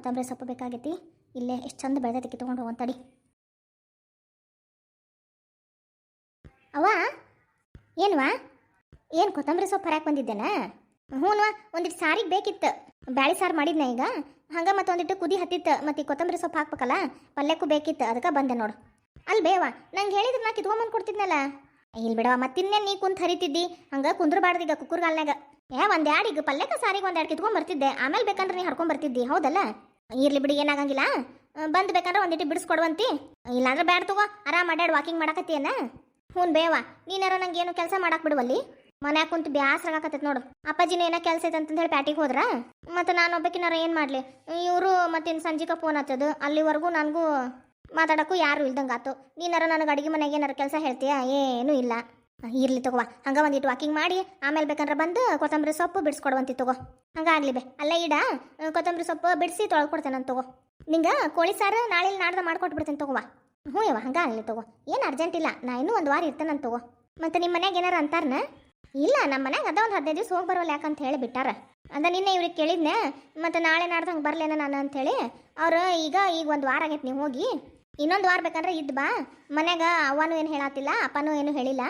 ಕೊತ್ತಂಬರಿ ಸೊಪ್ಪು ಬೇಕಾಗೈತಿ ಇಲ್ಲೇ ಎಷ್ಟು ಚಂದ ಬೆಳೆದೈತಿ ಕಿತ್ಕೊಂಡು ಹೋಗಂತಡಿ ಅವ ಏನ್ವಾ? ಏನು ಕೊತ್ತಂಬರಿ ಸೊಪ್ಪು ಹರಾಕ್ ಬಂದಿದ್ದೇನ? ಹ್ಞೂನ್ವಾ ಒಂದಿಟ್ಟು ಸಾರಿಗೆ ಬೇಕಿತ್ತು. ಬ್ಯಾಳಿ ಸಾರು ಮಾಡಿದ್ನ ಈಗ. ಹಂಗೆ ಮತ್ತೆ ಒಂದಿಟ್ಟು ಕುದಿ ಹತ್ತಿತ್ತು. ಮತ್ತೆ ಕೊತ್ತಂಬರಿ ಸೊಪ್ಪು ಹಾಕ್ಬೇಕಲ್ಲ? ಪಲ್ಯಕ್ಕೂ ಬೇಕಿತ್ತು. ಅದಕ್ಕೆ ಬಂದೆ ನೋಡು. ಅಲ್ಲಿ ಬೇವ ನಂಗೆ ಹೇಳಿದ್ರೆ ನಾ ಕಿತ್ಕೊಂಬಂದು ಕೊಡ್ತಿದ್ನಲ್ಲ. ಇಲ್ಲಿ ಬಿಡವ ಮತ್ತಿನ್ನೇ ನೀ ಕುಂತ ಹರಿತಿದ್ದಿ? ಹಂಗೆ ಕುಂದ್ರಬಾರ್ದು ಈಗ ಕುಕ್ಕುರ್ಗಾಲ್ನಾಗ ಏ, ಒಂದ್ ಎರಡು ಈಗ ಪಲ್ಯಕ್ಕೆ ಸಾರಿಗೆ ಒಂದ್ ಎರಡು ಕಿತ್ಕೊಂಡ್ ಬರ್ತಿದ್ದೆ ಆಮೇಲೆ ಬೇಕಂದ್ರೆ ನೀ ಹರ್ಕೊಂಡ್ ಬರ್ತಿದ್ದಿ ಹೌದಲ್ಲ? ಇರ್ಲಿ ಬಿಡಿ, ಏನಾಗಂಗಿಲ್ಲ. ಬಂದು ಬೇಕಂದ್ರೆ ಒಂದಿಟ್ಟು ಬಿಡಿಸ್ಕೊಡುವಂತಿ. ಇಲ್ಲಾಂದ್ರೆ ಬ್ಯಾಡ ತಗೋ, ಆರಾಮ್ ಅಡ್ಯಾಡ್ ವಾಕಿಂಗ್ ಮಾಡಕತ್ತೀಯನ? ಹ್ಞೂ ಬೇವ, ನೀನಾರ ನಂಗೆ ಏನು ಕೆಲಸ ಮಾಡಕ್ ಬಿಡುವಲ್ಲಿ? ಮನ್ಯಾಗ ಕುಂತು ಬ್ಯಾಸ್ರಾಗತ್ತೈತೆ ನೋಡು. ಅಪ್ಪಾಜಿನ ಏನೋ ಕೆಲಸ ಐತೆ ಅಂತಂದು ಹೇಳಿ ಪ್ಯಾಟಿಗೆ ಹೋದ್ರ? ಮತ್ತು ನಾನು ಒಬ್ಬಕಿನಾರ ಏನು ಮಾಡಲಿ? ಇವರು ಮತ್ತಿನ್ನು ಸಂಜಿಕ ಫೋನ್ ಹಚ್ಚೋದು. ಅಲ್ಲಿವರೆಗೂ ನನಗೂ ಮಾತಾಡೋಕ್ಕೂ ಯಾರು ಇಲ್ದಂಗೆ ಆತು ನೀನಾರ ನನಗೆ ಅಡಿಗೆ ಮನೆಗೆ ಏನಾರ ಕೆಲಸ ಹೇಳ್ತೀಯಾ? ಏನೂ ಇಲ್ಲ. ಇರ್ಲಿ ತಗೋವಾ ಹಂಗ ಒಂದಿಟ್ಟು ವಾಕಿಂಗ್ ಮಾಡಿ, ಆಮೇಲೆ ಬೇಕಂದ್ರೆ ಬಂದು ಕೊತ್ತಂಬರಿ ಸೊಪ್ಪು ಬಿಡಿಸ್ಕೊಡುವಂತಿ ತಗೋ. ಹಂಗಾಗ್ಲಿ ಬೇ. ಅಲ್ಲೇ ಇಡ ಕೊತ್ತಂಬರಿ ಸೊಪ್ಪು ಬಿಡಿಸಿ ತೊಳ್ಕೊಡ್ತೇನೆ ತಗೋ. ನಿಂಗೆ ಕೋಳಿ ಸಾರು ನಾಳೆ ನಾಡ್ದು ಮಾಡ್ಕೊಟ್ಬಿಡ್ತೇನೆ ತಗೋವಾ ಹ್ಞೂ ಹಂಗ ಆಗಲಿ ತಗೋ. ಏನು ಅರ್ಜೆಂಟ್ ಇಲ್ಲ, ನಾ ಇನ್ನೂ ಒಂದು ವಾರ ಇರ್ತೇನೆ ತಗೋ. ಮತ್ತು ನಿಮ್ಮ ಮನ್ಯಾಗ ಏನಾರ ಅಂತಾರನ? ಇಲ್ಲ ನಮ್ಮ ಮನ್ಯಾಗ ಅದ ಒಂದು ಹದಿನೈದು ದಿವಸ ಹೋಗಿ ಬರೋಲ್ಲ ಯಾಕಂತ ಹೇಳಿ ಬಿಟ್ಟಾರ. ಅಂದ ನಿನ್ನೆ ಇವ್ರಿಗೆ ಕೇಳಿದ್ನೆ, ಮತ್ತು ನಾಳೆ ನಾಡ್ದು ಹಂಗೆ ಬರಲೇನ ನಾನು ಅಂಥೇಳಿ ಅವರು, ಈಗ ಈಗ ಒಂದು ವಾರ ಆಗೈತೆ ನೀವು ಹೋಗಿ. ಇನ್ನೊಂದು ವಾರ ಬೇಕಂದ್ರೆ ಇದ್ದು ಬಾ. ಮನೆಗೆ ಅವನು ಏನು ಹೇಳತ್ತಿಲ್ಲ ಅಪ್ಪನೂ ಏನು ಹೇಳಿಲ್ಲ.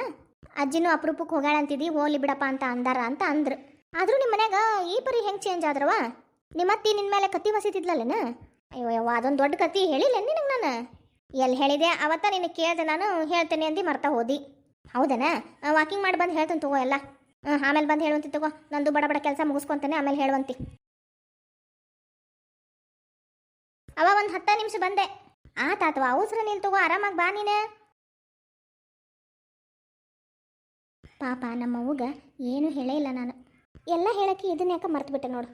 ಅಜ್ಜಿನೂ ಅಪರೂಪಕ್ಕೆ ಹೋಗ್ಯಾಳ ಅಂತಿದ್ದಿ, ಹೋಗ್ಲಿ ಬಿಡಪ್ಪ ಅಂತ ಅಂದಾರ ಅಂತ ಅಂದ್ರು. ಆದರೂ ನಿಮ್ಮ ಮನ್ಯಾಗ ಈ ಪರಿ ಹೆಂಗೆ ಚೇಂಜ್ ಆದ್ರವ ನಿಮ್ಮ ಅತ್ತಿ ನಿನ್ನ ಮೇಲೆ ಕತ್ತಿ ವಸಿತಿದ್ಲಲ್ಲೇನ ಅಯ್ಯೋ, ಯವ್ವ, ಅದೊಂದು ದೊಡ್ಡ ಕತ್ತಿ ಹೇಳಿಲ್ಲ ನಿನಗೆ ನಾನು? ಎಲ್ಲಿ ಹೇಳಿದೆ ಅವತ್ತ ನಿನ್ನ ಕೇಳಿದೆ ನಾನು ಹೇಳ್ತೇನೆ ಅಂದು ಮರ್ತಾ ಹೋದಿ. ಹೌದನ? ವಾಕಿಂಗ್ ಮಾಡಿ ಬಂದು ಹೇಳ್ತೇನೆ ತಗೋ ಎಲ್ಲ. ಆಮೇಲೆ ಬಂದು ಹೇಳುವಂತಿ ತಗೋ. ನಂದು ಬಡ ಬಡ ಕೆಲಸ ಮುಗಿಸ್ಕೊತೇನೆ, ಆಮೇಲೆ ಹೇಳುವಂತಿ. ಅವ ಒಂದು ಹತ್ತು ನಿಮಿಷ ಬಂದೆ. ಆತಾತವ ಅವಸರ ನಿಲ್ ತಗೋ, ಆರಾಮಾಗಿ ಬಾ ನೀನು. ಪಾಪ ನಮ್ಮ ಅವ್ವಗ ಏನು ಹೇಳೇ ಇಲ್ಲ ನಾನು. ಎಲ್ಲ ಹೇಳಕ್ಕೆ ಇದನ್ನ ಯಾಕೆ ಮರ್ತುಬಿಟ್ಟೆ ನೋಡು.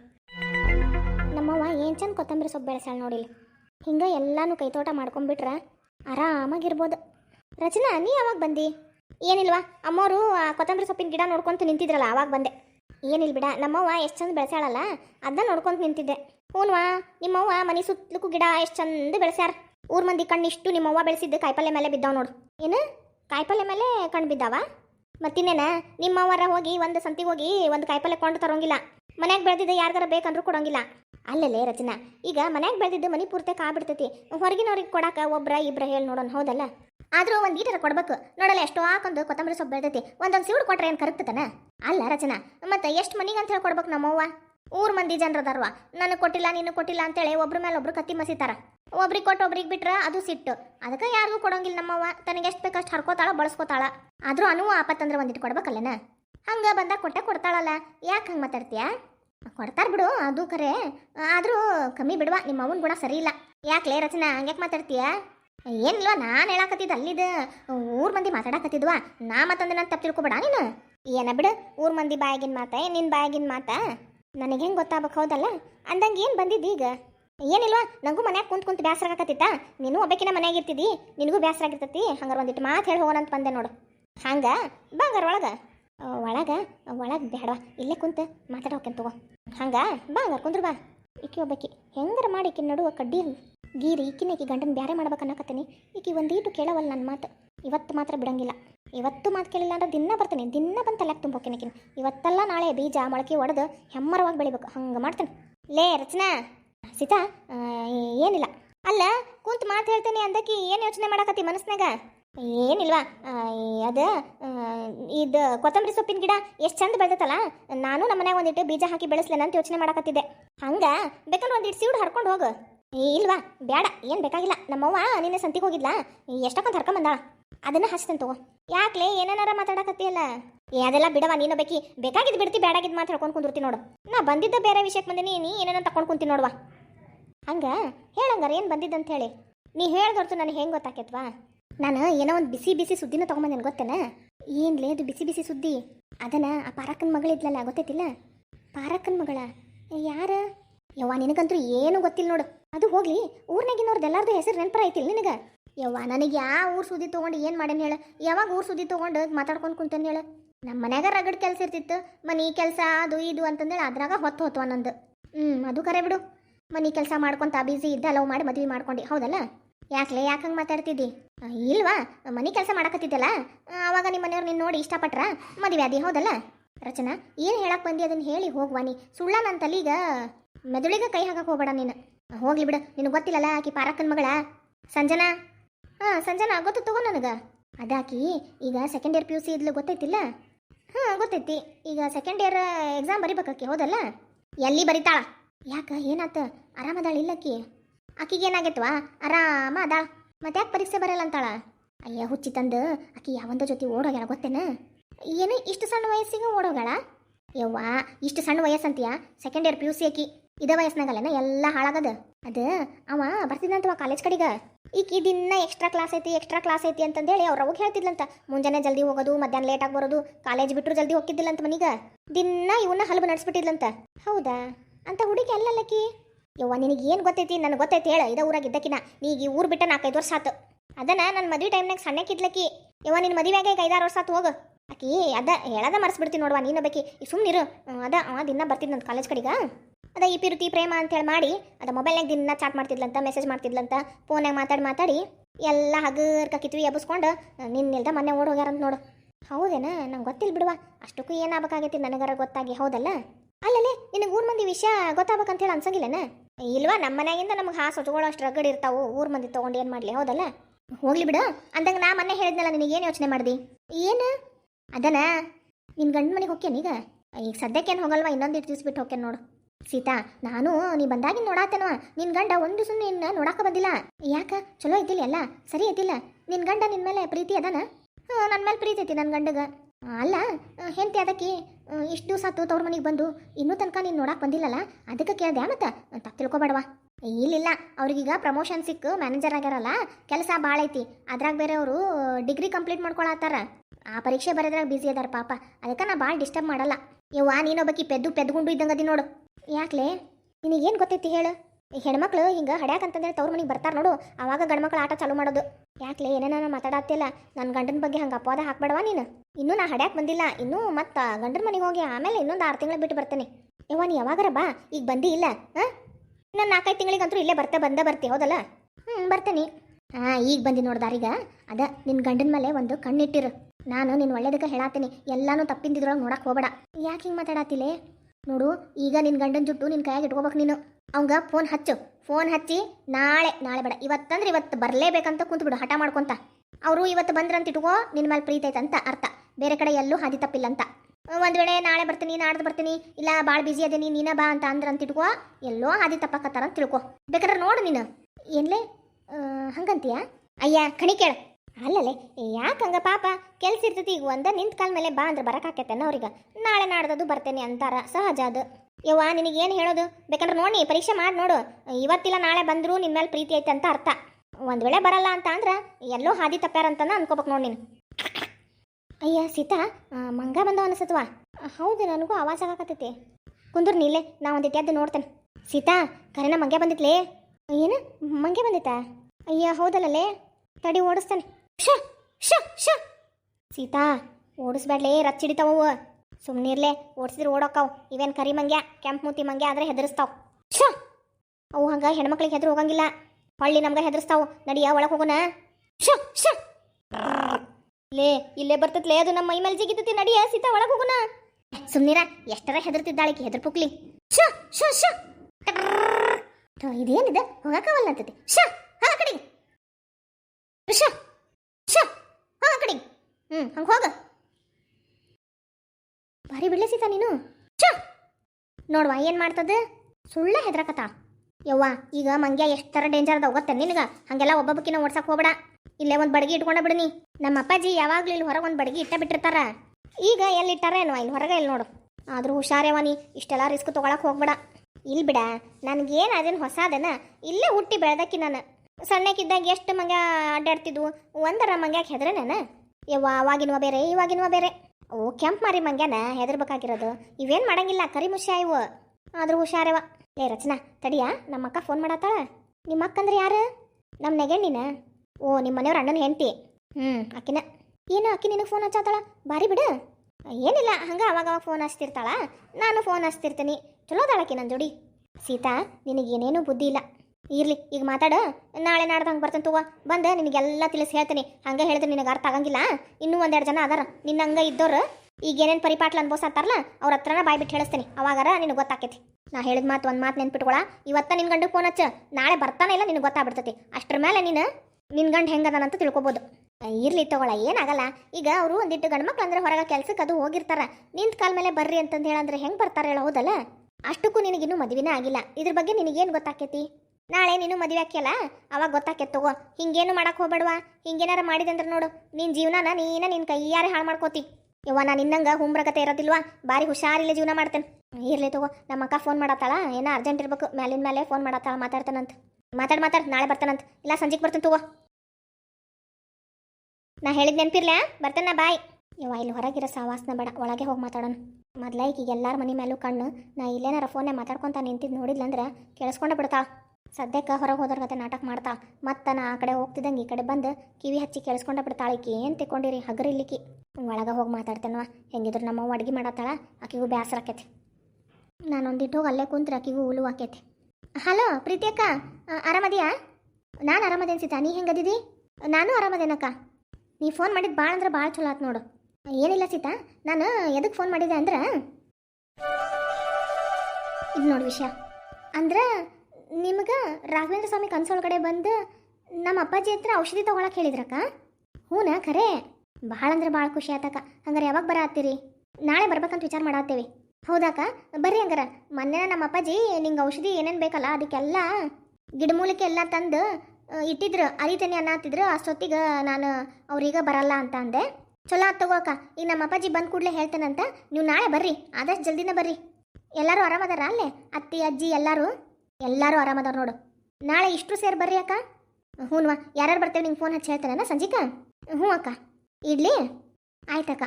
ನಮ್ಮವ್ವ ಏನು ಚಂದ ಕೊತ್ತಂಬರಿ ಸೊಪ್ಪು ಬೆಳೆಸಾಳ ನೋಡಿಲ್ಲ ಹಿಂಗೆ ಎಲ್ಲಾನು ಕೈತೋಟ ಮಾಡ್ಕೊಂಡ್ಬಿಟ್ರೆ ಆರಾಮಾಗಿರ್ಬೋದು. ರಚನಾ, ನೀ ಯಾವಾಗ ಬಂದಿ? ಏನಿಲ್ವಾ, ಅಮ್ಮೋರು ಆ ಕೊತ್ತಂಬರಿ ಸೊಪ್ಪಿನ ಗಿಡ ನೋಡ್ಕೊಂತ ನಿಂತಿದ್ರಲ್ಲ ಆವಾಗ ಬಂದೆ. ಏನಿಲ್ಲ ಬಿಡ ನಮ್ಮವ್ವ ಎಷ್ಟು ಚಂದ ಬೆಳೆಸಾಳಲ್ಲ ಅದನ್ನ ನೋಡ್ಕೊಂತ ನಿಂತಿದ್ದೆ. ಹೂನ್ವಾ ನಿಮ್ಮವ್ವ ಮನೆ ಸುತ್ತಲಕ್ಕೂ ಗಿಡ ಎಷ್ಟು ಚಂದ ಬೆಳೆಸ್ಯಾರ. ಊರ್ ಮಂದಿ ಕಣ್ಣು ಇಷ್ಟು ನಿಮ್ಮವ್ವ ಬೆಳೆಸಿದ್ದು ಕಾಯಿಪಲ್ಲೆ ಮೇಲೆ ಬಿದ್ದಾವ ನೋಡು. ಏನು? ಕಾಯಿಪಲ್ಲೆ ಮೇಲೆ ಕಣ್ಣು ಬಿದ್ದಾವ? ಮತ್ತಿನ್ನೇನ ನಿಮ್ಮವ್ವರ ಹೋಗಿ ಒಂದು ಸಂತಿಗೆ ಹೋಗಿ ಒಂದು ಕಾಯಿಪಲ್ಲೆ ಕೊಂಡು ತರೋಂಗಿಲ್ಲ. ಮನ್ಯಾಗ ಬೆಳೆದಿದ್ದ ಯಾರಿಗಾರ ಬೇಕಂದ್ರೂ ಕೊಡೋಂಗಿಲ್ಲ. ಅಲ್ಲಲ್ಲೇ ರಚನಾ, ಈಗ ಮನ್ಯಾಗ ಬೆಳೆದಿದ್ದು ಮನಿ ಪೂರ್ತಿ ಕಾಬಿಡ್ತೈತಿ. ಹೊರಗಿನವ್ರಿಗೆ ಕೊಡಾಕ ಒಬ್ರ ಇಬ್ರ ಹೇಳಿ ನೋಡೋಣ ಹೌದಲ್ಲ? ಆದರೂ ಒಂದು ಈಟರ ಕೊಡ್ಬೇಕು. ನೋಡಲ್ಲ ಎಷ್ಟೋ ಹಾಕೊಂದು ಕೊತ್ತಂಬರಿ ಸೊಪ್ಪು ಬೆಳೆದೈತಿ. ಒಂದೊಂದು ಸಿವುಡು ಕೊಟ್ರೆ ಏನು ಕರುತ್ತತನ ಅಲ್ಲ ರಚನಾ, ಮತ್ತೆ ಎಷ್ಟು ಮನಿಗೆ ಅಂತ ಹೇಳಿ ಕೊಡ್ಬೇಕು ನಮ್ಮವ್ವ? ಊರ್ ಮಂದಿ ಜನರದಾರ್ವ. ನನಗೆ ಕೊಟ್ಟಿಲ್ಲ ನೀನು ಕೊಟ್ಟಿಲ್ಲ ಅಂತೇಳಿ ಒಬ್ರ ಮೇಲೆ ಒಬ್ರು ಕತ್ತಿ ಮಸಿತಾರ. ಒಬ್ರಿಗೆ ಕೊಟ್ಟು ಒಬ್ರಿಗೆ ಬಿಟ್ರೆ ಅದು ಸಿಟ್ಟು. ಅದಕ್ಕೆ ಯಾರಿಗೂ ಕೊಡೋಂಗಿಲ್ಲ ನಮ್ಮವ್ವ. ತನಗೆ ಎಷ್ಟು ಬೇಕಷ್ಟು ಹರ್ಕೋತಾಳ, ಬಳಸ್ಕೋತಾಳ. ಆದರೂ ಅನುವು ಆಪತ್ತಂದ್ರೆ ಒಂದಿಟ್ಟು ಕೊಡ್ಬೇಕಲ್ಲನ ಹಂಗೆ ಬಂದಾಗ ಕೊಟ್ಟೆ ಕೊಡ್ತಾಳಲ್ಲ. ಯಾಕೆ ಹಂಗೆ ಮಾತಾಡ್ತೀಯ? ಕೊಡ್ತಾರೆ ಬಿಡು, ಅದು ಖರೆ. ಆದರೂ ಕಮ್ಮಿ ಬಿಡುವ, ನಿಮ್ಮ ಅವನ ಗುಣ ಸರಿ ಇಲ್ಲ. ಯಾಕ್ಲೇ ರಚನಾ, ಹಂಗ್ಯಾಕೆ ಮಾತಾಡ್ತೀಯ? ಏನಿಲ್ವ, ನಾನು ಹೇಳಾಕತ್ತಿದ್ದು ಅಲ್ಲಿದ ಊರ್ ಮಂದಿ ಮಾತಾಡಕತ್ತಿದ್ವಾ? ನಾ ಮತ್ತೊಂದು ನಾನು ತಪ್ಪು ತಿಳ್ಕೊಬೇಡ ನೀನು? ಏನ ಬಿಡು, ಊರ್ ಮಂದಿ ಬಾಯಾಗಿನ ಮಾತಾ ನಿನ್ನ ಬಾಯಾಗಿನ ಮಾತಾ. ನನಗೆ ಹೆಂಗೆ ಗೊತ್ತಾಗಬೇಕು, ಹೌದಲ್ಲ? ಅಂದಂಗೆ ಏನು ಬಂದಿದ್ದು ಈಗ? ಏನಿಲ್ವಾ? ನಂಗೂ ಮನ್ಯಾಗ ಕುಂತ್ ಕುಂತ ಬ್ಯಾಸರ ಆಗತ್ತಿತ್ತ ನೀನು ಒಬ್ಬಕಿನ ಮನ್ಯಾಗ ಇರ್ತಿದ್ದಿ ನಿನಗೂ ಬ್ಯಾಸರ ಆಗಿರ್ತೈತಿ, ಹಂಗಾರ ಒಂದಿಟ್ಟು ಮಾತು ಹೇಳಿ ಹೋಗೋಣ ಅಂತ ಬಂದೆ ನೋಡು. ಹಂಗ, ಬಂಗಾರ ಒಳಗ. ಒಳಗೆ, ಒಳಗ ಬೇಡವಾ ಇಲ್ಲೇ ಕುಂತ ಮಾತಾಡೋಕೇನ್ ತಗೋ ಹಂಗ. ಬಂಗಾರ ಕುಂದ್ರು ಬಾ. ಈಕಿ ಒಬ್ಬಕಿ ಹೆಂಗಾರ ಮಾಡಿ ಈಕಿ ನಡುವ ಕಡ್ಡಿ ಗೀರಿ ಈಕಿನ ಈಕಿ ಗಂಡನ ಬ್ಯಾರೆ ಮಾಡ್ಬೇಕನ್ನಕತ್ತೀನಿ. ಈಕಿ ಒಂದೀಟು ಕೇಳವಲ್ಲ ನನ್ನ ಮಾತು. ಇವತ್ತು ಮಾತ್ರ ಬಿಡಂಗಿಲ್ಲ. ಇವತ್ತು ಮಾತು ಕೇಳಿಲ್ಲ ಅಂದ್ರೆ ದಿನ ಬರ್ತೀನಿ. ದಿನ ಬಂದು ತಲೆಗೆ ತುಂಬೋಕಿನಕಿನ ಇವತ್ತೆಲ್ಲ ನಾಳೆ ಬೀಜ ಮೊಳಕೆ ಒಡೆದು ಹೆಮ್ಮರವಾಗಿ ಬೆಳಿಬೇಕು. ಹಂಗೆ ಮಾಡ್ತೇನೆ. ಲೇ ರಚನಾ! ಸೀತಾ ಏನಿಲ್ಲ. ಅಲ್ಲ, ಕುಂತ್ ಮಾತು ಹೇಳ್ತೇನೆ ಅಂದಕ್ಕೆ ಏನು ಯೋಚನೆ ಮಾಡಕತ್ತಿ ಮನಸ್ನಾಗ ಏನಿಲ್ವಾ ಅದ ಇದು ಕೊತ್ತಂಬರಿ ಸೊಪ್ಪಿನ ಗಿಡ ಎಷ್ಟು ಚಂದ ಬೆಳೆದತ್ತಲ್ಲ ನಾನು ನಮ್ಮ ಮನ್ಯಾಗ ಒಂದಿಟ್ಟು ಬೀಜ ಹಾಕಿ ಬೆಳೆಸ್ಲೇನ ಅಂತ ಯೋಚನೆ ಮಾಡಕತ್ತಿದ್ದೆ. ಹಂಗೆ, ಬೇಕಂದ್ರೆ ಒಂದಿಟ್ಟು ಸೀಡ್ ಹರ್ಕೊಂಡು ಹೋಗು. ಇಲ್ವಾ ಬೇಡ ಏನು ಬೇಕಾಗಿಲ್ಲ. ನಮ್ಮವ್ವ ನಿನ್ನೆ ಸಂತಿಗೆ ಹೋಗಿದ್ಲಾ? ಎಷ್ಟಕ್ಕೊಂದು ಹರ್ಕೊಂಬಂದಾಳ ಅದನ್ನ ಹಚ್ತೇನೆ ತಗೋ. ಯಾಕ್ಲೆ, ಏನೇನಾರ ಮಾತಾಡಕತ್ತಿಯಲ್ಲ ಏ, ಅದೆಲ್ಲ ಬಿಡವ ನೀನು ಬೇಕಿ ಬೇಕಾಗಿದ್ದು ಬಿಡ್ತಿ ಬೇಡಾಗಿದ್ದು ಮಾತು ಹೇಳ್ಕೊಂಡು ಕುಂದಿರ್ತಿ ನೋಡು. ನಾ ಬಂದಿದ್ದ ಬೇರೆ ವಿಷಯಕ್ಕೆ ಬಂದಿನಿ, ನೀ ಏನೇನೋ ತಕೊಂಡು ಕುಂತೀನಿ ನೋಡುವ. ಹಂಗ ಹೇಳಂಗಾರ ಏನು ಬಂದಿದ್ದಂತ ಹೇಳಿ ನೀ ಹೇಳ್ದೊರ್ತು ನನಗೆ ಹೆಂಗೆ ಗೊತ್ತಾಕೈತ್ವಾ ನಾನು ಏನೋ ಒಂದು ಬಿಸಿ ಬಿಸಿ ಸುದ್ದಿನ ತೊಗೊಂಬಂದೇನು ಗೊತ್ತೇನ? ಏನ್ಲೇ ಅದು ಬಿಸಿ ಬಿಸಿ ಸುದ್ದಿ? ಅದನ್ನ ಆ ಪಾರಕ್ಕನ ಮಗಳಿದ್ಲಲ್ಲ ಗೊತ್ತೈತಿಲ್ಲ? ಪಾರಕ್ಕನ ಮಗಳ? ಯಾರ? ಯವ್ವ, ನಿನಗಂತೂ ಏನೂ ಗೊತ್ತಿಲ್ಲ ನೋಡು. ಅದು ಹೋಗ್ಲಿ ಊರ್ನಾಗಿನವ್ರದ್ದು ಎಲ್ಲಾರ್ದು ಹೆಸರು ನೆನಪರ ಐತಿಲ್ಲ ನಿನಗೆ. ಯವ್ವ, ನನಗೆ ಯಾ ಊರ್ ಸುದ್ದಿ ತೊಗೊಂಡು ಏನು ಮಾಡೇನು ಹೇಳ? ಯಾವಾಗ ಊರ್ ಸುದ್ದಿ ತೊಗೊಂಡು ಮಾತಾಡ್ಕೊಂಡು ಕುಂತೇನು ಹೇಳ? ನಮ್ಮ ಮನ್ಯಾಗ ರಗಡ್ ಕೆಲಸ ಇರ್ತಿತ್ತು. ಮನೆ ಕೆಲಸ, ಅದು ಇದು ಅಂತಂದೇಳಿ ಅದ್ರಾಗ ಹೊತ್ತು ಹೊತ್ತು ಅನ್ನೊಂದು. ಹ್ಞೂ ಅದು ಕರೆ ಬಿಡು. ಮನಿ ಕೆಲಸ ಮಾಡ್ಕೊಂತ ಬಿಸಿ ಇದ್ದ ಲವ್ ಮಾಡಿ ಮದ್ವೆ ಮಾಡ್ಕೊಂಡು. ಹೌದಲ್ಲ? ಯಾಕ್ಲೆ ಯಾಕೆ ಹಂಗೆ ಮಾತಾಡ್ತಿದ್ದಿ? ಇಲ್ವಾ? ಮನೆ ಕೆಲಸ ಮಾಡಕತ್ತಿದ್ದಲ್ಲ? ಅವಾಗ ನಿಮ್ಮ ಮನೆಯವ್ರು ನಿನ್ನ ನೋಡಿ ಇಷ್ಟಪಟ್ರ? ಮದುವೆ ಅದಿ ಹೌದಲ್ಲ? ರಚನಾ, ಏನು ಹೇಳಕ್ ಬಂದಿ ಅದನ್ನ ಹೇಳಿ ಹೋಗ್ವಾನಿ ಸುಳ್ಳ ನನ್ನ ತಲೀಗ ಮೆದುಳಿಗೆ ಕೈ ಹಾಕಕ್ಕೆ ಹೋಗ್ಬೇಡ ನೀನು. ಹೋಗ್ಲಿ ಬಿಡು. ನಿನಗೆ ಗೊತ್ತಿಲ್ಲಲ್ಲ ಆಕಿ ಪಾರಕ್ಕನ ಮಗಳ? ಸಂಜನಾ? ಹಾಂ, ಸಂಜನಾ, ಗೊತ್ತು ತಗೋ ನನಗೆ. ಅದಾಕಿ, ಈಗ second year P U C ಇದ್ಲು ಗೊತ್ತೈತಿಲ್ಲ? ಹಾಂ, ಗೊತ್ತೈತಿ. ಈಗ ಸೆಕೆಂಡ್ ಇಯರ್ ಎಕ್ಸಾಮ್ ಬರಿಬೇಕಾಕಿ ಹೌದಲ್ಲ? ಎಲ್ಲಿ ಬರಿತಾಳ? ಯಾಕ, ಏನಾತ? ಆರಾಮದಾಳ ಇಲ್ಲಕ್ಕಿ? ಆಕಿಗೆ ಏನಾಗೈತವಾ? ಆರಾಮ ಅದಾಳ ಮತ್ತೆ ಯಾಕೆ ಪರೀಕ್ಷೆ ಬರಲ್ಲ ಅಂತಾಳ? ಅಯ್ಯ, ಹುಚ್ಚಿ ತಂದು. ಆಕಿ ಯಾವಂದ ಜೊತೆ ಓಡೋಗ್ಯಾಳ ಗೊತ್ತೇನು? ಏನು ಇಷ್ಟು ಸಣ್ಣ ವಯಸ್ಸಿಗೆ ಓಡೋಗ್ಯಾಳ? ಯವ್ವ, ಇಷ್ಟು ಸಣ್ಣ ವಯಸ್ಸಂತೀಯ second year P U C ಆಕಿ. ಇದ ವಯಸ್ಸಿನಾಗಲ್ಲೇನ ಎಲ್ಲ ಹಾಳಾಗದ? ಅದು, ಅವ ಬರ್ತಿದ್ದಂತವ ಕಾಲೇಜ್ ಕಡೆಗ? ಈಕಿ ದಿನ ಎಕ್ಸ್ಟ್ರಾ ಕ್ಲಾಸ್ ಐತಿ ಎಕ್ಸ್ಟ್ರಾ ಕ್ಲಾಸ್ ಐತಿ ಅಂತಂದೇಳಿ ಅವ್ರ ಅವಾಗ ಹೇಳ್ತಿದ್ಲಂತ. ಮುಂಜಾನೆ ಜಲ್ದಿ ಹೋಗೋದು, ಮಧ್ಯಾಹ್ನ ಲೇಟ್ ಆಗಿ ಬರೋದು ಕಾಲೇಜ್ ಬಿಟ್ಟರು ಜಲ್ದಿ ಹೋಗಿದ್ದಿಲ್ಲಂತ ಮನೀಗ? ದಿನ ಇವನ್ನ ಹಲ್ಬು ನಡೆಸ್ಬಿಟ್ಟಿದ್ಲಂತ. ಹೌದಾ? ಅಂತ ಹುಡುಗಿ ಲಕ್ಕಿ ಯವ್ವ, ನಿನಗೆ ಏನು ಗೊತ್ತೈತಿ? ನನಗೆ ಗೊತ್ತೈತಿ ಹೇಳ, ಇದ ಊರಾಗ ಇದ್ದಕಿನ ನೀ ಈಗ ಈ ಊರು ಬಿಟ್ಟ ನಾಲ್ಕೈದು ವರ್ಷ ಆತು. ಅದನ್ನ ನನ್ನ ಮದುವೆ ಟೈಮ್ನಾಗ ಸಣ್ಣಕ್ಕಿದ್ಲಕಿ ಯವ್ವ ನಿನ್ನ ಮದುವೆಗೆ ಈಗ ಐದಾರು ವರ್ಷ ಆತು, ಹೋಗು. ಆಕಿ, ಅದ ಹೇಳದ ಮರ್ಸ್ಬಿಡ್ತೀನಿ ನೋಡುವ, ನೀನು ಬೇಕಿ ಈಗ ಸುಮ್ಮನಿರು ಅದ, ಅವ ದಿನ ನನ್ನ ಕಾಲೇಜ್ ಕಡೆಗ. ಅದ ಈ ಪಿರುತಿ, ಪ್ರೇಮ ಅಂತೇಳಿ ಮಾಡಿ, ಅದ ಮೊಬೈಲ್ನಾಗ ದಿನ ಚಾಟ್ ಮಾಡ್ತಿದ್ಲಂತ ಮೆಸೇಜ್ ಮಾಡ್ತಿದ್ಲಂತ ಫೋನಾಗ ಮಾತಾಡಿ ಮಾತಾಡಿ, ಎಲ್ಲ ಹಗರ್ಕ ಕಿತ್ವಿ ಎಬ್ಬಿಸ್ಕೊಂಡು ನಿನ್ನೆಲ್ದ ಮೊನ್ನೆ ಓಡ್ ಹೋಗ್ಯಾರಂತ ನೋಡು. ಹೌದೇನ? ನಂಗೆ ಗೊತ್ತಿಲ್ಲ ಬಿಡುವ, ಅಷ್ಟಕ್ಕೂ ಏನಾಗಬೇಕಾಗೈತಿ ನನಗರ ಗೊತ್ತಾಗಿ, ಹೌದಲ್ಲ? ಅಲ್ಲಲೇ, ನಿನಗೆ ಊರ್ ಮಂದಿ ವಿಷಯ ಗೊತ್ತಾಗಬೇಕಂತ ಹೇಳಿ ಅನ್ಸಂಗಿಲ್ಲನ? ಇಲ್ವಾ ನಮ್ಮ ಮನೆಯಿಂದ ನಮ್ಗೆ ಹಾಸು ಹೊಚ್ಕೊಳ್ಳೋ ಅಷ್ಟು ರಗಡ್ ಇರ್ತಾವು, ಊರ್ ಮಂದಿ ತಗೊಂಡು ಏನು ಮಾಡಲಿ, ಹೌದಲ್ಲ? ಹೋಗ್ಲಿ ಬಿಡು, ಅಂದಂಗ ನಾ ಮೊನ್ನೆ ಹೇಳಿದ್ನಲ್ಲ ಏನು ಯೋಚನೆ ಮಾಡ್ದಿ? ಏನು? ಅದನ? ನಿನ್ನ ಗಂಡ ಮನೆಗೆ ಹೋಗ್ಯಾನ ಈಗ? ಈಗ ಸದ್ಯಕ್ಕೇನು ಹೋಗಲ್ವಾ, ಇನ್ನೊಂದು ಇಟ್ಟು ದಿವ್ಸ ಬಿಟ್ಟು ಹೋಗ್ಯಾನ ನೋಡು. ಸೀತಾ, ನಾನು ನೀ ಬಂದಾಗಿ ನೋಡಾತೇನೋ ನಿನ್ನ ಗಂಡ ಒಂದು ದಿವಸ ನಿನ್ನ ನೋಡಾಕ ಬಂದಿಲ್ಲ. ಯಾಕ? ಚಲೋ ಇದ್ದಿಲ್ಲ ಅಲ್ಲ ಸರಿ ಇದ್ದಿಲ್ಲ? ನಿನ್ನ ಗಂಡ ನಿನ್ನ ಮೇಲೆ ಪ್ರೀತಿ ಅದಾನ? ನನ್ನ ಮೇಲೆ ಪ್ರೀತಿ ಐತಿ ನನ್ನ ಗಂಡಗ. ಅಲ್ಲ, ಹೆಂಡತಿ ಅದಕ್ಕೆ? ಇಷ್ಟು ದಿವಸ ಆತು ತವ್ರ ಮನೆಗೆ ಬಂದು. ಇನ್ನೂ ತನಕ ನೀನು ನೋಡಕ್ಕೆ ಬಂದಿಲ್ಲಲ್ಲ ಅದಕ್ಕೆ ಕೇಳಿದೆ ಮತ್ತೆ? ತಪ್ಪು ತಿಳ್ಕೊಬೇಡವಾ ಇಲ್ಲಿಲ್ಲ. ಅವ್ರಿಗೀಗ ಪ್ರಮೋಷನ್ ಸಿಕ್ಕು ಮ್ಯಾನೇಜರ್ ಆಗ್ಯಾರಲ್ಲ? ಕೆಲಸ ಭಾಳ ಐತಿ. ಅದ್ರಾಗ ಬೇರೆ ಅವರು ಡಿಗ್ರಿ ಕಂಪ್ಲೀಟ್ ಮಾಡ್ಕೊಳತ್ತಾರ. ಆ ಪರೀಕ್ಷೆ ಬರೋದ್ರಾಗ ಬ್ಯುಸಿ ಅದಾರ ಪಾಪ. ಅದಕ್ಕೆ ನಾ ಭಾಳ ಡಿಸ್ಟರ್ಬ್ ಮಾಡಲ್ಲ. ಇವ್ವಾ ನೀನೊಬ್ಬಕಿ ಪೆದ್ದು ಪೆದ್ಗುಂಡು ಇದ್ದಂಗದಿ ನೋಡು. ಯಾಕ್ಲೆ? ನಿನಗೇನು ಗೊತ್ತೈತಿ ಹೇಳು? ಹೆಣ್ಮಕ್ಳು ಹಿಂಗೆ ಹಡ್ಯಾಕಂತಂದ್ರೆ ತವ್ರ ಮನೆಗೆ ಬರ್ತಾರೆ ನೋಡು. ಅವಾಗ ಗಂಡ್ಮಕ್ಳು ಆಟ ಚಾಲು ಮಾಡೋದು. ಯಾಕ್ಲೆ ಏನೇನೋ ಮಾತಾಡತ್ತಿಲ್ಲ. ನನ್ನ ಗಂಡನ ಬಗ್ಗೆ ಹಂಗೆ ಅಪವಾದ ಹಾಕ್ಬೇಡವಾ ನೀನು? ಇನ್ನೂ ನಾ ಹಡ್ಯಾಕ್ ಬಂದಿಲ್ಲ. ಇನ್ನೂ ಮತ್ತೆ ಗಂಡನ ಮನೆಗೆ ಹೋಗಿ ಆಮೇಲೆ ಇನ್ನೊಂದು ಆರು ತಿಂಗಳು ಬಿಟ್ಟು ಬರ್ತೇನೆ. ಯವ್ವ, ನೀ ಯಾವಾಗರ ಬಾ. ಈಗ ಬಂದಿ ಇಲ್ಲ. ಹಾಂ? ನಾನು ನಾಲ್ಕೈದು ತಿಂಗಳಿಗಂತೂ ಇಲ್ಲೇ ಬರ್ತೆ ಬಂದೇ ಬರ್ತಿ, ಹೌದಲ್ಲ? ಹ್ಞೂ ಬರ್ತೇನೆ. ಹಾಂ ಈಗ ಬಂದಿ ನೋಡ್ದಾರೀಗ ಅದ ನಿನ್ನ ಗಂಡನ ಮೇಲೆ ಒಂದು ಕಣ್ಣಿಟ್ಟಿರು. ನಾನು ನಿನ್ನ ಒಳ್ಳೇದಕ್ಕೆ ಹೇಳಾತೀನಿ. ಎಲ್ಲಾನು ತಪ್ಪಿಂದಿದ್ರೊಳಗೆ ನೋಡಕ್ಕೆ ಹೋಗಬೇಡ. ಯಾಕೆ ಹಿಂಗೆ ಮಾತಾಡತ್ತಿಲೆ ನೋಡು, ಈಗ ನಿನ್ನ ಗಂಡನ ಜುಟ್ಟು ನಿನ್ನ ಕೈಯಾಗೆ ಇಟ್ಕೋಬೇಕು ನೀನು. ಅವಂಗ ಫೋನ್ ಹಚ್ಚು. ಫೋನ್ ಹಚ್ಚಿ ನಾಳೆ ನಾಳೆ ಬೇಡ. ಇವತ್ತಂದ್ರೆ ಇವತ್ತು ಬರಲೇಬೇಕಂತ ಕುಂತ್ಬಿಡು, ಹಠ ಮಾಡ್ಕೊಂತ. ಅವರು ಇವತ್ತು ಬಂದ್ರಂತ ಇಟ್ಕೋ ನಿನ್ನ ಮೇಲೆ ಪ್ರೀತಿ ಅಂತ ಅರ್ಥ. ಬೇರೆ ಕಡೆ ಎಲ್ಲೂ ಹಾದಿ ತಪ್ಪಿಲ್ಲ ಅಂತ ಒಂದು ವೇಳೆ ನಾಳೆ ಬರ್ತೀನಿ, ನಾಡ್ದು ಬರ್ತೀನಿ, ಇಲ್ಲ ಭಾಳ ಬಿಸಿ ಅದೇನಿ, ನೀನ ಬಾ ಅಂತ ಅಂದ್ರ ಅಂತ ಇಟ್ಕೋ, ಎಲ್ಲೋ ಹಾದಿ ತಪ್ಪಕತ್ತಾರ ಅಂತ ತಿಳ್ಕೊ. ಬೇಕಾದ್ರೆ ನೋಡು ನೀನು. ಏನ್ಲೇ? ಹಂಗಂತೀಯ? ಅಯ್ಯ, ಕಣಿ ಕೇಳ. ಅಲ್ಲಲೇ ಹಂಗ ಪಾಪ? ಕೆಲ್ಸ ಇರ್ತೈತಿ, ಈಗ ಒಂದ ನಿಂತ ಕಾಲ ಮೇಲೆ ಬಾ ಅಂದ್ರೆ ಬರಕಾಕೈತೆ ಅವ್ರಿಗೆ ನಾಳೆ ನಾಡ್ದದು ಬರ್ತೇನೆ ಅಂತಾರ. ಸಹಜ ಅದು. ಯವ್ವ, ನಿನಗೇನು ಹೇಳೋದು? ಬೇಕಂದ್ರೆ ನೋಡಿ, ಪರೀಕ್ಷೆ ಮಾಡಿ ನೋಡು. ಇವತ್ತಿಲ್ಲ, ನಾಳೆ ಬಂದರೂ ನಿನ್ನ ಮೇಲೆ ಪ್ರೀತಿ ಐತೆ ಅಂತ ಅರ್ಥ. ಒಂದು ವೇಳೆ ಬರಲ್ಲ ಅಂತ ಅಂದ್ರೆ ಎಲ್ಲೋ ಹಾದಿ ತಪ್ಪ್ಯಾರ ಅಂತ ಅನ್ಕೋಬೇಕು ನೋಡಿ ನೀನು. ಅಯ್ಯ, ಸೀತಾ ಮಂಗ ಬಂದವ ಅನಿಸತ್ವ? ಹೌದು, ನನಗೂ ಆವಾಸ ಆಗಕತ್ತೈತಿ. ಕುಂದ್ರು ನೀಲೆ ನಾ ಒಂದು ಎದ್ದು ನೋಡ್ತೇನೆ. ಸೀತಾ, ಕರೆನ ಮಂಗೆ ಬಂದಿತ್ಲೇ? ಏನು ಮಂಗೆ ಬಂದಿತ್ತಾ? ಅಯ್ಯ ಹೌದಲ್ಲಲೇ ತಡಿ, ಓಡಿಸ್ತಾನೆ. ಶ ಶ ಶ ಸೀತಾ, ಓಡಿಸ್ಬೇಡ್ಲೇ, ರಚ್ಚಿಡಿತಾವು ಸುಮ್ಮನಿರ್ಲೆ ಓಡಿಸಿದ್ರೆ ಓಡೋಕಾವ್ ಇವೇನು ಕರಿ ಮಂಗ್ಯ, ಕೆಂಪು ಮೂತಿ ಮಂಗ್ಯ ಆದ್ರೆ ಹೆದರಿಸ್ತಾವ. ಶ ಅವು ಹಂಗೆ ಹೆಣ್ಮಕ್ಳಿಗೆ ಹೆದ್ರು ಹೋಗಂಗಿಲ್ಲ. ಹೊಳ್ಳಿ ನಮ್ಗೆ ಹೆದರ್ಸ್ತಾವು. ನಡಿಯ, ಒಳಗೆ ಹೋಗೋಣ. ಶ ಶ ಲೇ, ಇಲ್ಲೇ ಬರ್ತತ್ಲೇ, ಅದು ನಮ್ಮ ಮೈ ಮೇಲೆ ಜಿಗಿತೈತಿ. ನಡಿಯ, ಸೀತಾ, ಒಳಗೆ ಹೋಗೋಣ. ಸುಮ್ನಿರ ಎಷ್ಟರ ಹೆದರ್ತಿದ್ದಾಳಿಗೆ ಹೆದರ್ ಪುಕ್ಲಿ. ಶ ಶ ಶ ಇದೇನಿದೆ ಹೋಗಕ್ಕವಲ್ಲ ಅಂತತಿ ಶ ಹಾ ಕಡೆ ಶ ಶ ಹಾ ಕಡೆ ಹ್ಞೂ ಹಂಗೆ ಹೋಗ. ಭಾರಿ ಬಿಡ್ಲೆ ನೀನು? ಚ ನೋಡ್ವಾ, ಏನ್ ಮಾಡ್ತದ? ಸುಳ್ಳ ಹೆದ್ರಕತ್ತ? ಯವ್ವ, ಈಗ ಮಂಗ್ಯ ಎಷ್ಟರ ಡೇಂಜರ್ ಅದಾವ ಗೊತ್ತೇನು ನಿನಗೆ? ಹಂಗೆಲ್ಲ ಒಬ್ಬೊಬ್ಬಕಿನ ಓಡ್ಸಕ್ ಹೋಗ್ಬೇಡ. ಇಲ್ಲೇ ಒಂದು ಬಡಗಿ ಇಟ್ಕೊಂಡ ಬಿಡನಿ ನಮ್ಮ ಅಪ್ಪಾಜಿ ಯಾವಾಗ್ಲೂ ಇಲ್ಲಿ ಹೊರಗೆ ಒಂದು ಬಡಗಿ ಇಟ್ಟ ಬಿಟ್ಟಿರ್ತಾರ. ಈಗ ಎಲ್ಲಿ ಇಟ್ಟಾರ ಏನೋ ಇಲ್ಲಿ ಹೊರಗೆ ಇಲ್ಲಿ ನೋಡು. ಆದ್ರೂ ಹುಷಾರೇವ ನೀ, ಇಷ್ಟೆಲ್ಲ ರಿಸ್ಕ್ ತಗೊಳಕ್ ಹೋಗ್ಬೇಡ. ಇಲ್ಲಿ ಬಿಡ, ನನಗೇನು ಅದೇನು ಹೊಸದನ? ಇಲ್ಲೇ ಹುಟ್ಟಿ ಬೆಳೆದಕ್ಕಿ ನಾನು. ಸಣ್ಣಕ್ಕಿದ್ದಾಗ ಎಷ್ಟು ಮಂಗ ಅಡ್ಡಾಡ್ತಿದ್ವು? ಒಂದರ ಮಂಗ್ಯಾಕೆ ಹೆದ್ರೆ ನಾನು ಯವ್ವ, ಅವಾಗಿನವ ಬೇರೆ, ಇವಾಗಿನವ ಬೇರೆ. ಓ, ಕೆಂಪು ಮಾರಿ ಮಂಗ್ಯಾನ, ಹೆದರ್ಬೇಕಾಗಿರೋದು. ಇವೇನ್ ಮಾಡಂಗಿಲ್ಲ, ಕರಿ ಮುಷ್ಯ ಇವು. ಆದರೂ ಹುಷಾರವ. ಏ, ರಚನಾ, ತಡಿಯಾ ನಮ್ಮ ಅಕ್ಕ ಫೋನ್ ಮಾಡತ್ತಾಳ? ನಿಮ್ಮ ಅಕ್ಕಂದ್ರೆ ಯಾರು? ನಮ್ಮ ನೆಗೆಣ್ಣಿನ? ಓ ನಿಮ್ಮ ಮನೆಯವ್ರ ಅಣ್ಣನ ಹೆಂಡತಿ. ಹ್ಞೂ ಅಕ್ಕಿನ. ಏನು, ಅಕ್ಕಿ ನಿನಗೆ ಫೋನ್ ಹಚ್ಚಾತಾಳ? ಬಾರಿ ಬಿಡು. ಏನಿಲ್ಲ, ಹಂಗ ಅವಾಗ ಅವಾಗ ಫೋನ್ ಹಚ್ತಿರ್ತಾಳ. ನಾನು ಫೋನ್ ಹಚ್ತಿರ್ತೀನಿ. ಚಲೋ ದಾಳಕಿ ನನ್ನ ಜೋಡಿ. ಸೀತಾ ನಿನಗೇನೇನು ಬುದ್ಧಿ ಇಲ್ಲ. ಇರ್ಲಿ, ಈಗ ಮಾತಾಡ. ನಾಳೆ ನಾಡ್ದು ಹಂಗೆ ಬರ್ತಂತ ತೂವ ಬಂದು, ನಿನಗೆಲ್ಲ ತಿಳಿಸಿ ಹೇಳ್ತೀನಿ. ಹಂಗೆ ಹೇಳಿದ್ರೆ ನಿನಗೆ ಅರ್ಥ ಆಗಂಗಿಲ್ಲ. ಇನ್ನೂ ಒಂದೆರಡು ಜನ ಅದಾರ. ನಿನ್ನ ಹಂಗೆ ಇದ್ದೋರು, ಈಗ ಏನೇನು ಪರಿಪಾಟ್ಲ ಅನ್ಬೋಸಾತಾರಲ್ಲ ಅವ್ರ ಹತ್ರ ಬಾಯ್ ಬಿಟ್ಟು ಹೇಳಿಸ್ತೀನಿ. ಅವಾಗಾರ ನಿನಗೆ ಗೊತ್ತಾಕೈತಿ. ನಾ ಹೇಳಿದ ಮಾತು ಒಂದು ಮಾತು ನೆನ್ಪಿಟ್ಕೊಳ. ಇವತ್ತ ನಿನ್ನ ಗಂಡು ಫೋನ್ ಹಚ್ಚ. ನಾಳೆ ಬರ್ತಾನೆ ಇಲ್ಲ ನಿನಗೆ ಗೊತ್ತಾಗ್ಬಿಡ್ತೈತಿ. ಅಷ್ಟ್ರ ಮೇಲೆ ನೀನು ನಿನ್ನ ಗಂಡು ಹೆಂಗದಾನಂತ ತಿಳ್ಕೊಬೋದು. ಇರ್ಲಿ ತಗೊಳ, ಏನಾಗಲ್ಲ. ಈಗ ಅವರು ಒಂದಿಟ್ಟು ಗಂಡ್ಮಕ್ಳು ಅಂದ್ರೆ ಹೊರಗೆ ಕೆಲ್ಸಕ್ಕೆ ಅದು ಹೋಗಿರ್ತಾರ. ನಿಂತ ಕಾಲ ಮೇಲೆ ಬರ್ರಿ ಅಂತಂದು ಹೇಳಂದ್ರೆ ಹೆಂಗೆ ಬರ್ತಾರೆ ಹೇಳ ಹೌದಲ್ಲ? ಅಷ್ಟಕ್ಕೂ ನಿನಗಿನ್ನೂ ಮದುವೆನೇ ಆಗಿಲ್ಲ. ಇದ್ರ ಬಗ್ಗೆ ನಿನಗೇನು ಗೊತ್ತಾಕೈತಿ? ನಾಳೆ ನೀನು ಮದುವೆ ಹಾಕಿಯಲ್ಲ ಅವಾಗ ಗೊತ್ತಾಕೆ ತಗೋ. ಹಿಂಗೇನು ಮಾಡಕ್ ಹೋಗ್ಬೇಡವಾ ಹಿಂಗೇನಾರ ಮಾಡಿದಂದ್ರೆ ನೋಡು. ನಿನ್ನ ಜೀವನನ ನೀನ ನಿನ್ನ ಕೈಯಾರೆ ಹಾಳು ಮಾಡ್ಕೋತಿ. ಯವ್ವ, ನಾನು ನಿನ್ನಂಗೆ ಹುಮ್ರಗತೆ ಇರೋದಿಲ್ವಾ? ಬಾರಿ ಹುಷಾರಿಲ್ಲ ಜೀವನ ಮಾಡ್ತೇನೆ. ಇರ್ಲಿ ತಗೋ. ನಮ್ಮ ಅಕ್ಕ ಫೋನ್ ಮಾಡತ್ತಾಳ. ಏನೋ ಅರ್ಜೆಂಟ್ ಇರಬೇಕು. ಮ್ಯಾಲಿನ ಮೇಲೆ ಫೋನ್ ಮಾಡತ್ತಾಳ. ಮಾತಾಡ್ತಾನಂತ. ಮಾತಾಡ್ ಮಾತಾಡ್. ನಾಳೆ ಬರ್ತಾನಂತ. ಇಲ್ಲ, ಸಂಜೆಗೆ ಬರ್ತಾನೆ ತಗೋ. ನಾ ಹೇಳಿದ್ ಬರ್ತೇನೆ ಬಾಯ್. ಯವ್ವ, ಇಲ್ಲಿ ಹೊರಗಿರೋ ಸಾವಾಸನ ಬೇಡ. ಒಳಗೆ ಹೋಗಿ ಮಾತಾಡೋಣ. ಮೊದ್ಲ ಈಗ ಎಲ್ಲರ ಮನೆ ಮೇಲೂ ಕಣ್ಣು. ನಾ ಇಲ್ಲೇನಾರ ಫೋನೇ ಮಾತಾಡ್ಕೊತ ನಿಂತಿದ್ದು ನೋಡಿದ್ಲಂದ್ರೆ ಕೇಳಿಸ್ಕೊಂಡೇ ಬಿಡ್ತಾಳ. ಸದ್ಯಕ್ಕೆ ಹೊರಗೆ ಹೋದ್ರ ಕತೆ ನಾಟಕ ಮಾಡ್ತಾ ಮತ್ತೆ ನಾ ಆ ಕಡೆ ಹೋಗ್ತಿದ್ದಂಗೆ ಈ ಕಡೆ ಬಂದು ಕಿವಿ ಹಚ್ಚಿ ಕೇಳಿಸ್ಕೊಂಡ ಬಿಡ್ತಾಳಿಕಿ ಏನು ತಿಕ್ಕೊಂಡಿರಿ ಹಗರಿಲಿಕ್ಕಿ ಒಳಗೆ ಹೋಗಿ ಮಾತಾಡ್ತೇನವ ಹೆಂಗಿದ್ರು ನಮ್ಮವ್ವ ಅಡ್ಗೆ ಮಾಡತ್ತಾಳ, ಆಕಿಗೂ ಬೇಸರ ಆಕೈತಿ. ನಾನೊಂದಿಟ್ಟು ಹೋಗಿ ಅಲ್ಲೇ ಕುಂತ್ರೆ ಆಕಿಗೂ ಉಲು ಆಕೈತಿ ಹಲೋ, ಪ್ರೀತಿ ಅಕ್ಕ ಆರಾಮದಿಯಾ? ನಾನು ಆರಾಮದೇನು ಸೀತಾ, ನೀ ಹೆಂಗದಿದಿ? ನಾನು ಆರಾಮದೇನಕ್ಕ. ನೀ ಫೋನ್ ಮಾಡಿದ್ದು ಭಾಳ ಅಂದ್ರೆ ಭಾಳ ಚಲೋ ಆತು ನೋಡು. ಏನಿಲ್ಲ ಸೀತಾ, ನಾನು ಎದಕ್ಕೆ ಫೋನ್ ಮಾಡಿದೆ ಅಂದ್ರೆ? ಇದು ನೋಡಿ ವಿಷಯ, ಅಂದ್ರೆ ನಿಮ್ಗೆ ರಾಘವೇಂದ್ರ ಸ್ವಾಮಿ ಕನ್ಸೋಲ್ ಕಡೆ ಬಂದು ನಮ್ಮ ಅಪ್ಪಾಜಿ ಹತ್ರ ಔಷಧಿ ತೊಗೊಳಕ್ಕೆ ಹೇಳಿದ್ರಕ್ಕ? ಹೂನ ಖರೆ? ಭಾಳ ಅಂದ್ರೆ ಭಾಳ ಖುಷಿ ಆತಕ್ಕ. ಹಂಗಾರೆ ಯಾವಾಗ ಬರತ್ತೀರಿ ನಾಳೆ ಬರ್ಬೇಕಂತ ವಿಚಾರ ಮಾಡತ್ತೇವಿ. ಹೌದಾಕ ಬರ್ರಿ ಹಂಗಾರ. ಮೊನ್ನೆ ನಮ್ಮ ಅಪ್ಪಾಜಿ ನಿಂಗೆ ಔಷಧಿ ಏನೇನು ಬೇಕಲ್ಲ, ಅದಕ್ಕೆಲ್ಲ ಗಿಡಮೂಲಿಕೆ ಎಲ್ಲ ತಂದು ಇಟ್ಟಿದ್ರು. ಅರಿತೇನೆ ಅನ್ನತ್ತಿದ್ರು ಅಷ್ಟೊತ್ತಿಗೆ ನಾನು ಅವ್ರೀಗ ಬರಲ್ಲ ಅಂತ ಅಂದೆ. ಚಲೋ ಆತ್ ತಗೋಕ ಈಗ ನಮ್ಮ ಅಪ್ಪಾಜಿ ಬಂದ ಕೂಡಲೇ ಹೇಳ್ತೇನಂತ. ನೀವು ನಾಳೆ ಬರ್ರಿ. ಆದಷ್ಟು ಜಲ್ದಿನೇ ಬರ್ರಿ. ಎಲ್ಲರೂ ಆರಾಮದಾರ ಅಲ್ಲೇ? ಅತ್ತಿ, ಅಜ್ಜಿ ಎಲ್ಲರೂ? ಎಲ್ಲರೂ ಆರಾಮದಾರ ನೋಡು. ನಾಳೆ ಇಷ್ಟು ಸೇರಿ ಬರ್ರಿ ಅಕ್ಕ. ಹ್ಞೂ ಯಾರ್ಯಾರು ಬರ್ತೇವೆ ನಿಂಗೆ ಫೋನ್ ಹಚ್ಚಿ ಹೇಳ್ತೇನೆ ಸಂಜಿಕ? ಹ್ಞೂ ಅಕ್ಕ. ಇಡ್ಲಿ? ಆಯ್ತಕ್ಕ.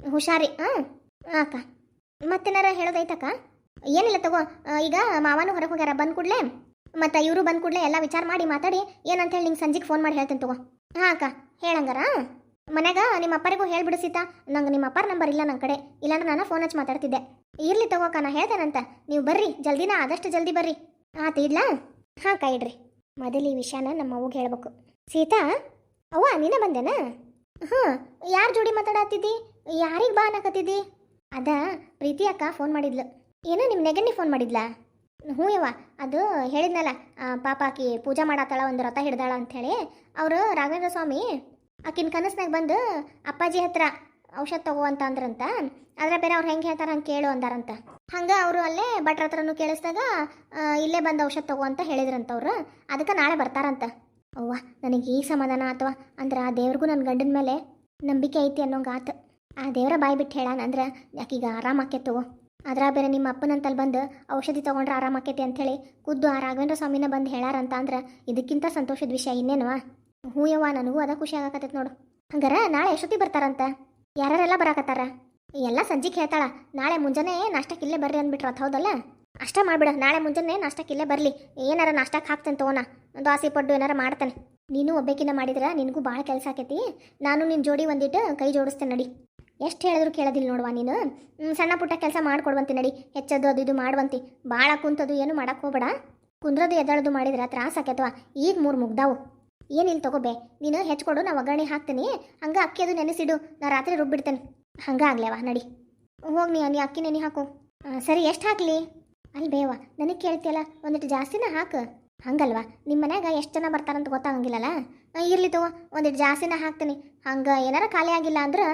ಹುಷಾರಿ ಹಾಂ ಅಕ್ಕ. ಮತ್ತೇನಾರ ಹೇಳೋದೈತಕ್ಕ ಏನಿಲ್ಲ ತಗೋ, ಈಗ ಮಾವನು ಹೊರಗೆ ಹೋಗ್ಯಾರ, ಬಂದ್ ಕೂಡಲೇ? ಮತ್ತು ಇವರು ಬಂದ್ ಕೂಡಲೇ ಎಲ್ಲ ವಿಚಾರ ಮಾಡಿ ಮಾತಾಡಿ ಏನಂತ ಹೇಳಿ ನಿಂಗೆ ಸಂಜೆಗೆ ಫೋನ್ ಮಾಡಿ ಹೇಳ್ತೇನೆ ತಗೋ. ಹಾಂ ಅಕ್ಕ ಹೇಳಂಗಾರ ಮನೆಗೆ ನಿಮ್ಮ ಅಪ್ಪರಿಗೂ ಹೇಳ್ಬಿಡು ಸೀತಾ, ನಂಗೆ ನಿಮ್ಮ ಅಪ್ಪರ ನಂಬರ್ ಇಲ್ಲ ನನ್ನ ಕಡೆ, ಇಲ್ಲಾಂದ್ರೆ ನಾನು ಫೋನ್ ಹಚ್ಚಿ ಮಾತಾಡ್ತಿದ್ದೆ. ಇರಲಿ ತಗೋಕ ನಾ ಹೇಳ್ತೇನಂತ. ನೀವು ಬರ್ರಿ, ಜಲ್ದಿನ ಆದಷ್ಟು ಜಲ್ದಿ ಬರ್ರಿ. ಆತ ಇಡ್ಲಾ ಹಾಂ, ಕೈ ಇಡ್ರಿ. ಮೊದಲು ಈ ವಿಷಯನ ನಮ್ಮ ಅವ್ಗೆ ಹೇಳ್ಬೇಕು. ಸೀತಾ, ಅವ್ವ, ನೀನೇ ಬಂದೇನ? ಹಾಂ ಯಾರ ಜೋಡಿ ಮಾತಾಡತ್ತಿದ್ದಿ ಯಾರಿಗೆ ಬಾ ಅನ್ನಕತ್ತಿದ್ದಿ? ಅದ ಪ್ರೀತಿ ಅಕ್ಕ ಫೋನ್ ಮಾಡಿದ್ಲು. ಏನೋ ನಿಮ್ಮ ನೆಗಣ್ಣಿ ಫೋನ್ ಮಾಡಿದ್ಲಾ? ಹ್ಞೂ ಯವ್ವ, ಅದು ಹೇಳಿದ್ನಲ್ಲ ಪಾಪ ಆಕಿ ಪೂಜೆ ಮಾಡತ್ತಾಳ ಒಂದು ರಥ ಹಿಡ್ದಾಳ ಅಂಥೇಳಿ ಅವರು ರಾಘವೇಂದ್ರ ಸ್ವಾಮಿ, ಆಕಿನ ಕನಸ್ನಾಗ ಬಂದು ಅಪ್ಪಾಜಿ ಹತ್ರ ಔಷಧ ತಗೋ ಅಂತ ಅಂದ್ರಂತ. ಅದರ ಬೇರೆ ಅವ್ರು ಹೆಂಗೆ ಹೇಳ್ತಾರ ಹಂಗೆ ಕೇಳು ಅಂದಾರಂತ. ಹಂಗೆ ಅವರು ಅಲ್ಲೇ ಭಟ್ರ ಹತ್ರನೂ ಕೇಳಿಸ್ದಾಗ ಇಲ್ಲೇ ಬಂದು ಔಷಧ ತಗೋ ಅಂತ ಹೇಳಿದ್ರಂತ ಅವ್ರು. ಅದಕ್ಕೆ ನಾಳೆ ಬರ್ತಾರಂತ. ಅವ್ವ, ನನಗೆ ಈ ಸಮಾಧಾನ ಅಥವಾ ಅಂದ್ರೆ ಆ ದೇವ್ರಿಗೂ ನನ್ನ ಗಂಡನ ಮೇಲೆ ನಂಬಿಕೆ ಐತಿ ಅನ್ನೋಂಗೆ ಆತು. ಆ ದೇವರ ಬಾಯಿ ಬಿಟ್ಟು ಹೇಳಾನ ಅಂದ್ರೆ, ಯಾಕೀಗ ಆರಾಮ ಆಕೇತು ಅದ್ರ ಬೇರೆ ನಿಮ್ಮ ಅಪ್ಪನಂತಲ್ಲಿ ಬಂದು ಔಷಧಿ ತೊಗೊಂಡ್ರೆ ಆರಾಮ ಆಕೈತಿ ಅಂಥೇಳಿ ಖುದ್ದು ಆ ರಾಘವೇಂದ್ರ ಸ್ವಾಮಿನ ಬಂದು ಹೇಳಾರಂತ ಅಂದ್ರೆ ಇದಕ್ಕಿಂತ ಸಂತೋಷದ ವಿಷಯ ಇನ್ನೇನವಾ? ಹ್ಞೂ ನನಗೂ ಅದ ಖುಷಿ ಆಗಕತ್ತೈತೆ ನೋಡು. ಹಂಗಾರ ನಾಳೆ ಎಷ್ಟೊತ್ತಿಗೆ ಬರ್ತಾರಂತ? ಯಾರ್ಯಾರೆಲ್ಲ ಬರಾಕತ್ತಾರ? ಎಲ್ಲ ಸಂಜೆಗೆ ಹೇಳ್ತಾಳ, ನಾಳೆ ಮುಂಜಾನೆ ನಾಷ್ಟಕ್ಕೆ ಇಲ್ಲೇ ಬರ್ರಿ ಅಂದ್ಬಿಟ್ರ ಅದು ಹೌದಲ್ಲ? ಅಷ್ಟೇ ಮಾಡ್ಬಿಡ, ನಾಳೆ ಮುಂಜಾನೆ ನಾಷ್ಟಕ್ಕೆ ಇಲ್ಲೇ ಬರಲಿ, ಏನಾರ ನಾಷ್ಟಕ್ಕೆ ಹಾಕ್ತೇನೆ ತೊಗೋಣ ದೋಸೆ ಪಡ್ಡು ಏನಾರ ಮಾಡ್ತಾನೆ. ನೀನು ಒಬ್ಬಕಿನ ಮಾಡಿದ್ರೆ ನಿನಗೂ ಭಾಳ ಕೆಲಸ ಆಕೈತಿ, ನಾನು ನಿನ್ನ ಜೋಡಿ ಒಂದಿಟ್ಟು ಕೈ ಜೋಡಿಸ್ತೇನೆ ನಡಿ. ಎಷ್ಟು ಹೇಳಿದ್ರು ಕೇಳೋದಿಲ್ಲ ನೋಡುವ ನೀನು? ಸಣ್ಣ ಪುಟ್ಟ ಕೆಲಸ ಮಾಡ್ಕೊಡ್ಬಂತಿ ನಡಿ, ಹೆಚ್ಚದ್ದು ಅದು ಇದು ಮಾಡುವಂತಿ. ಭಾಳ ಕುಂತದು ಏನು ಮಾಡಕ್ಕೆ ಹೋಗ್ಬೇಡ. ಕುಂದ್ರದು ಎದಳದು ಮಾಡಿದ್ರೆ ತ್ರಾಸ ಆಕೈತವ ಈಗ ಮೂರು ಮುಗ್ದಾವು. ಏನಿಲ್ಲ ತಗೋಬೇ ನೀನು ಹೆಚ್ಕೊಡು ನಾ ಒಗ್ಗರಣೆ ಹಾಕ್ತೀನಿ, ಹಂಗೆ ಅಕ್ಕಿ ಅದು ನೆನೆಸಿಡು, ನಾ ರಾತ್ರಿ ರುಬ್ಬಿಡ್ತೇನೆ. ಹಂಗೆ ಆಗ್ಲೇವ, ನಡಿ. ಹೋಗಿ ನೀ ನೀ ಅಕ್ಕಿ ನೆನೆ ಹಾಕು. ಸರಿ, ಎಷ್ಟು ಹಾಕ್ಲಿ? ಅಲ್ಲಿ ಬೇವ, ನನಗೆ ಕೇಳ್ತಿಯಲ್ಲ ಒಂದಿಟ್ಟು ಜಾಸ್ತಿನ ಹಾಕು. ಹಂಗಲ್ವಾ? ನಿಮ್ಮ ಮನ್ಯಾಗ ಎಷ್ಟು ಜನ ಬರ್ತಾರಂತ ಗೊತ್ತಾಗಂಗಿಲ್ಲಲ್ಲ? ಇರ್ಲಿ ತಗೋ ಒಂದಿಟ್ಟು ಜಾಸ್ತಿನ ಹಾಕ್ತೀನಿ. ಹಂಗೆ ಏನಾರ ಖಾಲಿ ಆಗಿಲ್ಲ ಅಂದ್ರೆ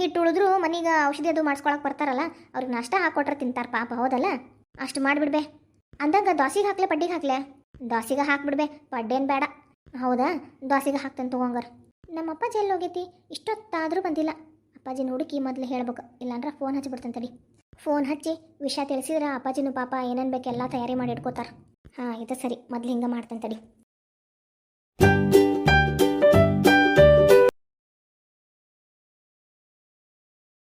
ಹಿಟ್ಟು ಉಳಿದ್ರು ಮನೆಗೆ ಔಷಧಿ ಅದು ಮಾಡಿಸ್ಕೊಳಕ್ಕೆ ಬರ್ತಾರಲ್ಲ, ಅವ್ರಿಗೆ ನಾಷ್ಟ ಹಾಕೊಟ್ರೆ ತಿಂತಾರೆ ಪಾಪ, ಹೌದಲ್ಲ? ಅಷ್ಟು ಮಾಡಿಬಿಡ್ಬೆ. ಅಂದಾಗ ದೋಸೆಗೆ ಹಾಕ್ಲೆ, ಪಡ್ಡಿಗೆ ಹಾಕ್ಲೆ? ದೋಸೆಗೆ ಹಾಕ್ಬಿಡ್ಬೆ, ಪಡ್ಡೇನು ಬೇಡ. ಹೌದಾ? ದೋಸೆಗೆ ಹಾಕ್ತೇನೆ ತಗೊಂಗಾರ ನಮ್ಮಪ್ಪ ಜೈಲ್ ಹೋಗೈತಿ ಇಷ್ಟೊತ್ತಾದರೂ ಬಂದಿಲ್ಲ. ಅಪ್ಪಾಜಿನ ಹುಡುಕಿ ಮೊದಲು ಹೇಳ್ಬೇಕು, ಇಲ್ಲಾಂದ್ರೆ ಫೋನ್ ಹಚ್ಚಿಬಿಡ್ತಂತಡಿ ಫೋನ್ ಹಚ್ಚಿ ವಿಷಯ ತಿಳಿಸಿದ್ರೆ ಅಪ್ಪಾಜಿನೂ ಪಾಪ ಏನೇನು ಬೇಕೆಲ್ಲ ತಯಾರಿ ಮಾಡಿ ಇಟ್ಕೋತಾರೆ. ಹಾಂ, ಇದು ಸರಿ, ಮೊದಲು ಹಿಂಗೆ ಮಾಡ್ತಾನೆ ತಡಿ.